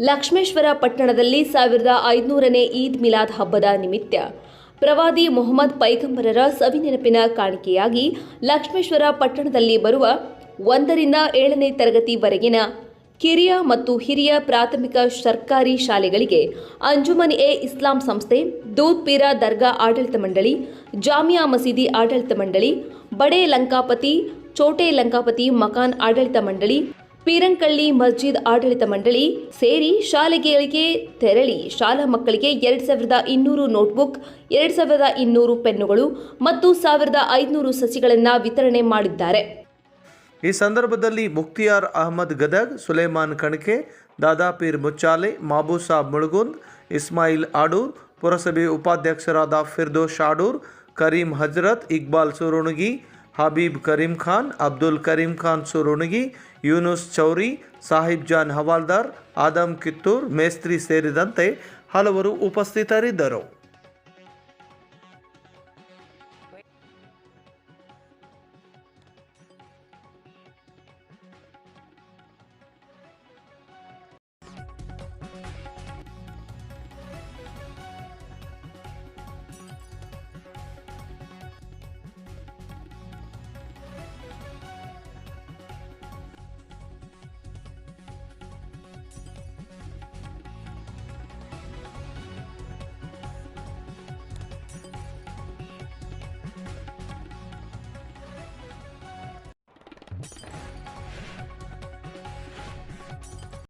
ಲಕ್ಷ್ಮೇಶ್ವರ ಪಟ್ಟಣದಲ್ಲಿ ಸಾವಿರದ ಐದುನೂರನೇ ಈದ್ ಮಿಲಾದ್ ಹಬ್ಬದ ನಿಮಿತ್ತ ಪ್ರವಾದಿ ಮೊಹಮ್ಮದ್ ಪೈಗಂಬರರ ಸವಿನೆನಪಿನ ಕಾಣಿಕೆಯಾಗಿ ಲಕ್ಷ್ಮೇಶ್ವರ ಪಟ್ಟಣದಲ್ಲಿ ಬರುವ ಒಂದರಿಂದ ಏಳನೇ ತರಗತಿವರೆಗಿನ ಕಿರಿಯ ಮತ್ತು ಹಿರಿಯ ಪ್ರಾಥಮಿಕ ಸರ್ಕಾರಿ ಶಾಲೆಗಳಿಗೆ ಅಂಜುಮನ್ ಎ ಇಸ್ಲಾಂ ಸಂಸ್ಥೆ ದೂದ್ ಪೀರ ದರ್ಗಾ ಆಡಳಿತ ಮಂಡಳಿ, ಜಾಮಿಯಾ ಮಸೀದಿ ಆಡಳಿತ ಮಂಡಳಿ, ಬಡೇ ಲಂಕಾಪತಿ, ಚೋಟೆ ಲಂಕಾಪತಿ ಮಕಾನ್ ಆಡಳಿತ ಮಂಡಳಿ ಪೀರಂಕಳ್ಳಿ ಮಸ್ಜಿದ್ ಆಡಳಿತ ಮಂಡಳಿ ಸೇರಿ ಶಾಲೆಗಳಿಗೆ ತೆರಳಿ ಶಾಲಾ ಮಕ್ಕಳಿಗೆ ಎರಡ್ ಸಾವಿರದ ಇನ್ನೂರು ನೋಟ್ಬುಕ್, ಎರಡ್ ಸಾವಿರದ ಇನ್ನೂರು ಪೆನ್ನುಗಳು ಮತ್ತು ಸಾವಿರದ ಐದುನೂರು ಸಸಿಗಳನ್ನು ವಿತರಣೆ ಮಾಡಿದ್ದಾರೆ. ಈ ಸಂದರ್ಭದಲ್ಲಿ ಮುಕ್ತಿಯಾರ್ ಅಹಮದ್ ಗದಗ್, ಸುಲೇಮಾನ್ ಕಣಕೆ, ದಾದಾಪೀರ್ ಮುಚ್ಚಾಲೆ ಮಾಬೂಸಾಬ್ ಮುಳುಗುಂದ್, ಇಸ್ಮಾಯಿಲ್ ಆಡೂರ್, ಪುರಸಭೆ ಉಪಾಧ್ಯಕ್ಷರಾದ ಫಿರ್ದೋಶ್ ಆಡೂರ್, ಕರೀಂ ಹಜರತ್, ಇಕ್ಬಾಲ್ ಸುರುಣಗಿ ಹಬೀಬ್ ಕರೀಂ ಖಾನ್, ಅಬ್ದುಲ್ ಕರೀಂ ಖಾನ್ ಸುರುಣಗಿ, ಯೂನುಸ್ ಚೌರಿ, ಸಾಹಿಬ್ ಜಾನ್ ಹವಾಲ್ದಾರ್, ಆದಮ್ ಕಿತ್ತೂರ್, ಮೇಸ್ತ್ರಿ ಸೇರಿದಂತೆ ಹಲವರು ಉಪಸ್ಥಿತರಿದ್ದರು.